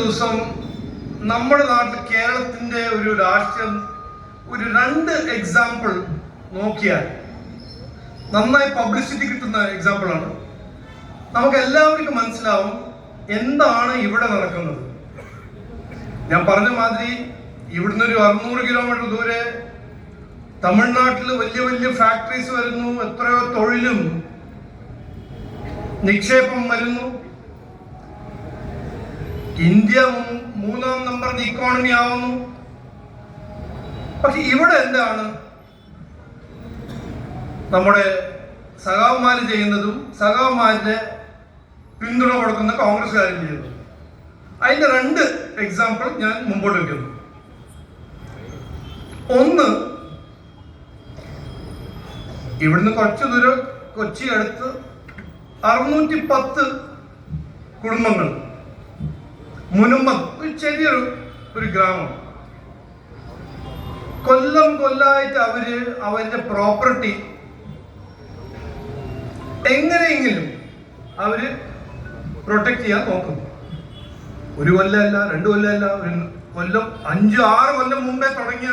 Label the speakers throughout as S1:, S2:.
S1: ദിവസം നമ്മുടെ നാട്ടിൽ കേരളത്തിന്റെ ഒരു രാഷ്ട്രീയം ഒരു രണ്ട് എക്സാമ്പിൾ നോക്കിയാൽ നന്നായി പബ്ലിസിറ്റി കിട്ടുന്ന എക്സാമ്പിൾ ആണ്. നമുക്ക് എല്ലാവർക്കും മനസ്സിലാവും എന്താണ് ഇവിടെ നടക്കുന്നത്. ഞാൻ പറഞ്ഞ മാതിരി ഇവിടുന്ന് ഒരു അറുന്നൂറ് കിലോമീറ്റർ ദൂരെ തമിഴ്നാട്ടിൽ വലിയ വലിയ ഫാക്ടറീസ് വരുന്നു എത്രയോ തൊഴിലും നിക്ഷേപം വരുന്നു. ഇന്ത്യ മൂന്നാം നമ്പർ ഇക്കോണമി ആവുന്നു. പക്ഷെ ഇവിടെ എന്താണ്? നമ്മുടെ സഖാവുമാര് ചെയ്യുന്നതും സഖാവുമാരുടെ പിന്തുണ കൊടുക്കുന്ന കോൺഗ്രസ്സുകാരും ചെയ്യുന്നതും അതിന്റെ രണ്ട് എക്സാമ്പിൾ ഞാൻ മുമ്പോട്ട് വയ്ക്കുന്നു ഒന്ന് ഇവിടുന്ന് കുറച്ച് ദൂരം കൊച്ചി അടുത്ത് അറുന്നൂറ്റി പത്ത് കുടുംബങ്ങൾ മുനമ്പം ഒരു ചെറിയൊരു ഒരു ഗ്രാമം. കൊല്ലം കൊല്ലായിട്ട് അവർ അവരുടെ പ്രോപ്പർട്ടി എങ്ങനെയെങ്കിലും അവർ പ്രൊട്ടക്ട് ചെയ്യാൻ നോക്കുന്നു. ഒരു കൊല്ലമല്ല രണ്ടു കൊല്ലമല്ല ഒരു കൊല്ലം അഞ്ചു ആറ് കൊല്ലം മുമ്പേ തുടങ്ങിയ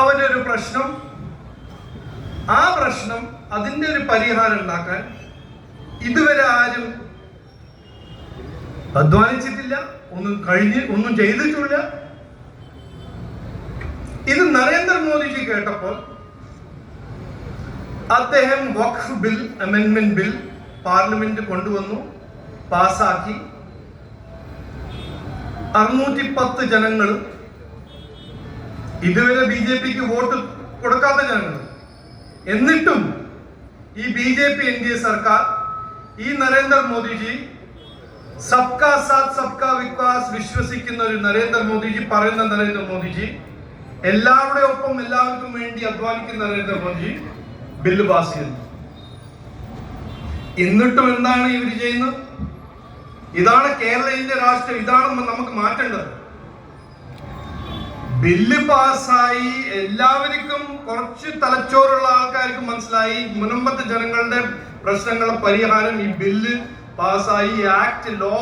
S1: അവന്റെ ഒരു പ്രശ്നം. ആ പ്രശ്നം അതിന്റെ ഒരു പരിഹാരം ഉണ്ടാക്കാൻ ഇതുവരെ ആരും അധ്വാനിച്ചിട്ടില്ല ഒന്നും കഴിഞ്ഞ് ഒന്നും ചെയ്തിട്ടില്ല ഇത് നരേന്ദ്രമോദിജി കേട്ടപ്പോൾ അദ്ദേഹം വഖഫ് ബിൽ അമെൻമെന്റ് ബിൽ പാർലമെന്റ് കൊണ്ടുവന്നു പാസാക്കി അറുന്നൂറ്റി പത്ത് ജനങ്ങൾ ഇതുവരെ ബി ജെ പിക്ക് വോട്ട് കൊടുക്കാത്ത ജനങ്ങൾ എന്നിട്ടും ഈ B J P N D A സർക്കാർ ഈ നരേന്ദ്രമോദിജി സബ്കാ സാത്ത് സബ്കാ വികാസ് വിശ്വസിക്കുന്ന ഒരു നരേന്ദ്രമോദിജി പറയുന്ന നരേന്ദ്രമോദിജി എല്ലാവരുടെ ഒപ്പം എല്ലാവർക്കും വേണ്ടി അധ്വാനിക്കുന്ന നരേന്ദ്രമോദിജി ബില്ല് പാസ് ചെയ്യുന്നു. എന്നിട്ടും എന്താണ് ഇവർ ചെയ്യുന്നത്? ഇതാണ് കേരളത്തിന്റെ രാഷ്ട്രീയം ഇതാണ് നമുക്ക് മാറ്റേണ്ടത്. ബില്ല് പാസ്സായി എല്ലാവർക്കും കുറച്ച് തലച്ചോറുള്ള ആൾക്കാർക്ക് മനസ്സിലായി. മുനമ്പത്തെ ജനങ്ങളുടെ പ്രശ്നങ്ങളുടെ പരിഹാരം ഈ ബില്ല് പാസ്സായി ഈ ആക്ട് ലോ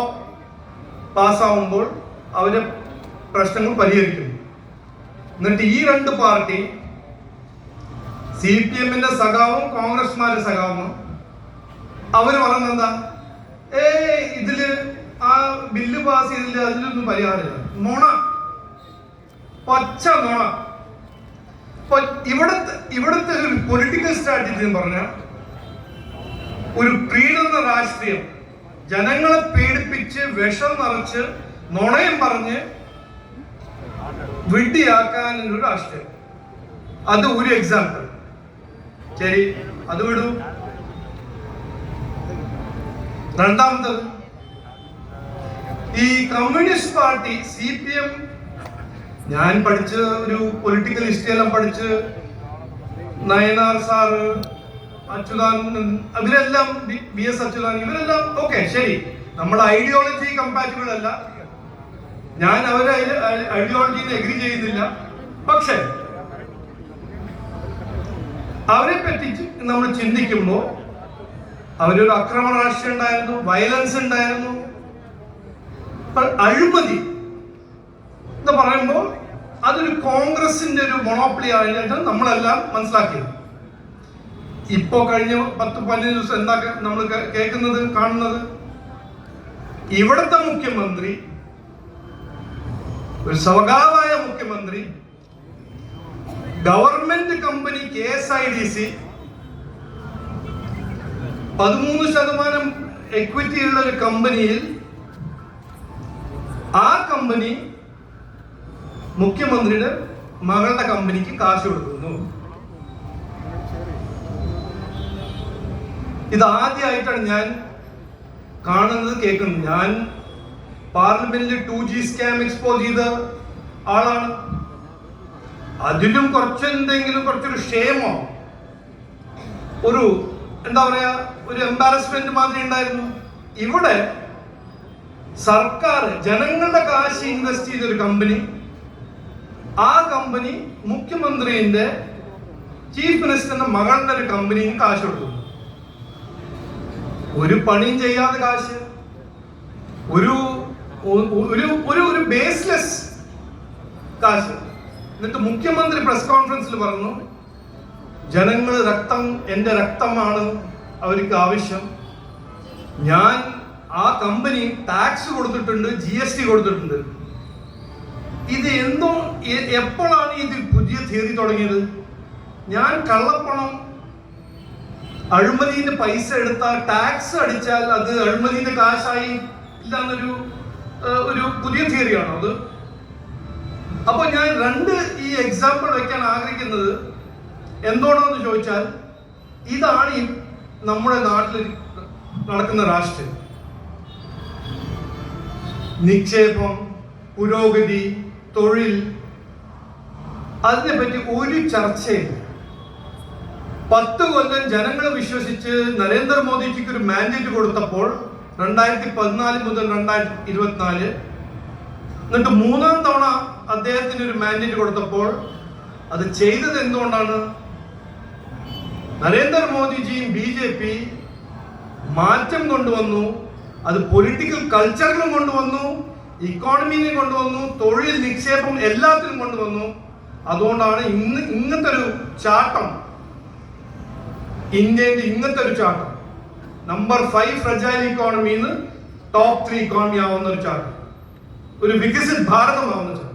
S1: പാസ്സാവുമ്പോൾ അവരെ പ്രശ്നങ്ങൾ പരിഹരിക്കുന്നു. എന്നിട്ട് ഈ രണ്ട് പാർട്ടി സി പി എമ്മിന്റെ സഖാവും കോൺഗ്രസ്മാരുടെ സഖാവും അവർ പറഞ്ഞെന്താ ഏ ഇതിൽ ആ ബില്ല് പാസ് ചെയ്തില്ല അതിലൊന്നും പരിഹാരമില്ല. നുണ. പച്ച നുണ. ഇപ്പൊ ഇവിടത്തെ ഇവിടുത്തെ ഒരു പൊളിറ്റിക്കൽ സ്ട്രാറ്റജി എന്ന് പറഞ്ഞാൽ ഒരു പ്രീണന രാഷ്ട്രീയം. ജനങ്ങളെ പീഡിപ്പിച്ച് വിഷം നിറച്ച് നുണയും പറഞ്ഞ് വിഡ്ഢിയാക്കാനുള്ള രാഷ്ട്രീയം. അത് ഒരു എക്സാമ്പിൾ ശരി അത് വിടൂ. രണ്ടാമത്തത് ഈ communist party C P M ഞാൻ പഠിച്ച ഒരു പൊളിറ്റിക്കൽ ഹിസ്റ്ററി എല്ലാം പഠിച്ച് നയനാർ സാറ് അച്യുതാനന്ദൻ അതിലെല്ലാം ബി എസ് അച്യുതാനന്ദൻ ഇവരെല്ലാം ഓക്കെ ശരി. നമ്മുടെ ഐഡിയോളജി കമ്പാറ്റബിൾ അല്ല. ഞാൻ അവരെ ഐഡിയോളജിയിൽ എഗ്രി ചെയ്യുന്നില്ല. പക്ഷേ അവരെ പറ്റി നമ്മൾ ചിന്തിക്കുമ്പോൾ അവരൊരു അക്രമ രാഷ്ട്രീയം ഉണ്ടായിരുന്നു വയലൻസ് ഉണ്ടായിരുന്നു. അഴിമതി എന്ന് പറയുമ്പോൾ അതൊരു കോൺഗ്രസിന്റെ ഒരു മൊണോപ്ലി ആയിട്ട് നമ്മളെല്ലാം മനസ്സിലാക്കിയത് ഇപ്പോ കഴിഞ്ഞ പത്ത് പതിനഞ്ച് ദിവസം എന്താ നമ്മൾ കേൾക്കുന്നത് കാണുന്നത്? ഇവിടുത്തെ മുഖ്യമന്ത്രി ഒരു സ്വകാവായ മുഖ്യമന്ത്രി government company K S I D C പതിമൂന്ന് ശതമാനം എക്വിറ്റി ഉള്ള ഒരു കമ്പനിയിൽ ആ കമ്പനി മുഖ്യമന്ത്രിയുടെ മകളുടെ കമ്പനിക്ക് കാശ് കൊടുക്കുന്നു. ഇത് ആദ്യമായിട്ടാണ് ഞാൻ കാണുന്നത് കേൾക്കുന്നത്. ഞാൻ പാർലമെന്റിൽ ടു ജി സ്കാം എക്സ്പോസ് ചെയ്ത ആളാണ്. അതിലും കുറച്ച് എന്തെങ്കിലും കുറച്ചൊരു ക്ഷേമോ? ഒരു എന്താ പറയാ ഒരു എംബാരസ്മെന്റ് മാതിരി ഉണ്ടായിരുന്നു. ഇവിടെ സർക്കാർ ജനങ്ങളുടെ കാശ് ഇൻവെസ്റ്റ് ചെയ്ത ഒരു കമ്പനി ആ കമ്പനി മുഖ്യമന്ത്രിന്റെ ചീഫ് മിനിസ്റ്ററിന്റെ മകളുടെ ഒരു കമ്പനിയും കാശ് കൊടുക്കുന്നു ഒരു പണിയും ചെയ്യാതെ കാശ്. ഒരു ഒരു ഒരു ഒരു ബേസ്ലെസ് കാശ്. എന്നിട്ട് മുഖ്യമന്ത്രി പ്രസ് കോൺഫറൻസിൽ പറഞ്ഞു ജനങ്ങൾ രക്തം എന്റെ രക്തമാണ് അവർക്ക് ആവശ്യം. ഞാൻ ആ കമ്പനി ടാക്സ് കൊടുത്തിട്ടുണ്ട് ജി എസ് ടി കൊടുത്തിട്ടുണ്ട്. ഇത് എന്തോ എപ്പോഴാണ് ഇത് പുതിയ തിയറി തുടങ്ങിയത്? ഞാൻ കള്ളപ്പണം അഴിമതിന്റെ പൈസ എടുത്താൽ ടാക്സ് അടിച്ചാൽ അത് അഴിമതിന്റെ കാശായി ഇല്ലാന്നൊരു ഒരു പുതിയ തിയറിയാണോ അത്? അപ്പൊ ഞാൻ രണ്ട് ഈ എക്സാമ്പിൾ വെക്കാൻ ആഗ്രഹിക്കുന്നത് എന്തുകൊണ്ടാണെന്ന് ചോദിച്ചാൽ ഇതാണ് ഈ നമ്മുടെ നാട്ടിൽ നടക്കുന്ന രാഷ്ട്രീയം. നിക്ഷേപം പുരോഗതി തൊഴിൽ അതിനെപ്പറ്റി ഒരു ചർച്ചയില്ല. പത്ത് കൊല്ലം ജനങ്ങളെ വിശ്വസിച്ച് നരേന്ദ്രമോദിജിക്ക് ഒരു മാൻഡേറ്റ് കൊടുത്തപ്പോൾ രണ്ടായിരത്തി പതിനാല് മുതൽ രണ്ടായിരത്തി ഇരുപത്തിനാല് എന്നിട്ട് മൂന്നാം തവണ അദ്ദേഹത്തിന് ഒരു മാൻഡേറ്റ് കൊടുത്തപ്പോൾ അത് ചെയ്തത് എന്തുകൊണ്ടാണ്? നരേന്ദ്രമോദിജിയും ബി ജെ പി മാറ്റം കൊണ്ടുവന്നു അത് പൊളിറ്റിക്കൽ കൾച്ചറിലും കൊണ്ടുവന്നു ഇക്കോണമിയിലും കൊണ്ടുവന്നു തൊഴിൽ നിക്ഷേപം എല്ലാത്തിനും കൊണ്ടുവന്നു. അതുകൊണ്ടാണ് ഇന്ന് ഇങ്ങനത്തെ ഒരു ചാട്ടം ഇന്ത്യയുടെ ഇന്നത്തെ ഒരു ചാർട്ട് നമ്പർ ഫൈവ് ഫ്രജൈൽ ഇക്കോണമിന്ന് ടോപ്പ് ത്രീ ഇക്കോണമി ആവുന്ന ഒരു ചാർട്ട് ഒരു വികസിത് ഭാരതമാവുന്ന ചാർട്ട്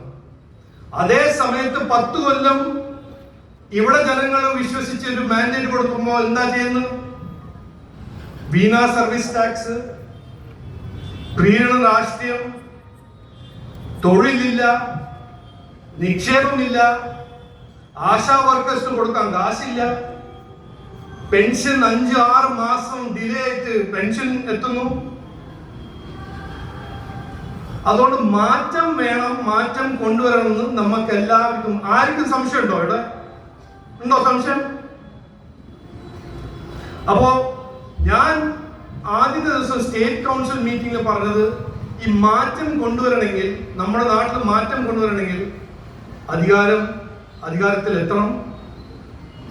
S1: അതേ സമയത്ത് പത്ത് കൊല്ലം ഇവിടെ ജനങ്ങൾ വിശ്വസിച്ച് ഒരു മാൻഡേറ്റ് കൊടുക്കുമ്പോൾ എന്താ ചെയ്യുന്നത്? വീണ സർവീസ് ടാക്സ് പ്രീണ രാഷ്ട്രീയം തൊഴിലില്ല നിക്ഷേപമില്ല ആശാ വർക്കേഴ്സിന് കൊടുക്കാൻ കാശില്ല. പെൻഷൻ അഞ്ച് ആറ് മാസം ഡിലേ ആയിട്ട് പെൻഷൻ എത്തുന്നു. അതുകൊണ്ട് മാറ്റം വേണം മാറ്റം കൊണ്ടുവരണമെന്ന് നമുക്ക് എല്ലാവർക്കും ആർക്കും സംശയം ഉണ്ടോ ഇവിടെ? ഉണ്ടോ സംശയം? അപ്പോ ഞാൻ ആദ്യത്തെ ദിവസം സ്റ്റേറ്റ് കൗൺസിൽ മീറ്റിംഗിൽ പറഞ്ഞത് ഈ മാറ്റം കൊണ്ടുവരണമെങ്കിൽ നമ്മുടെ നാട്ടിൽ മാറ്റം കൊണ്ടുവരണമെങ്കിൽ അധികാരം അധികാരത്തിൽ എത്തണം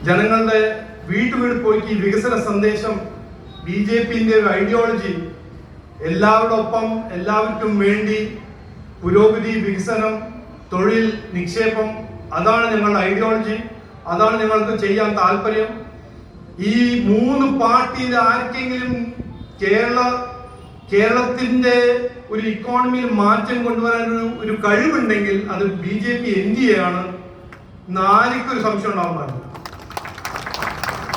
S1: ജനങ്ങളുടെ വീട്ടു വീട് പോയിട്ട് ഈ വികസന സന്ദേശം ബി ജെ പിന്റെ ഒരു ഐഡിയോളജി എല്ലാവരോടൊപ്പം എല്ലാവർക്കും വേണ്ടി പുരോഗതി വികസനം തൊഴിൽ നിക്ഷേപം അതാണ് ഞങ്ങളുടെ ഐഡിയോളജി അതാണ് ഞങ്ങൾക്ക് ചെയ്യാൻ താല്പര്യം. ഈ മൂന്ന് പാർട്ടിയിൽ ആർക്കെങ്കിലും കേരള കേരളത്തിന്റെ ഒരു ഇക്കോണമിയിൽ മാറ്റം കൊണ്ടുവരാൻ ഒരു ഒരു കഴിവുണ്ടെങ്കിൽ അത് B J P N D A ആണ് നാലിക്കൊരു സംശയം ഉണ്ടാവാൻ പാടില്ല.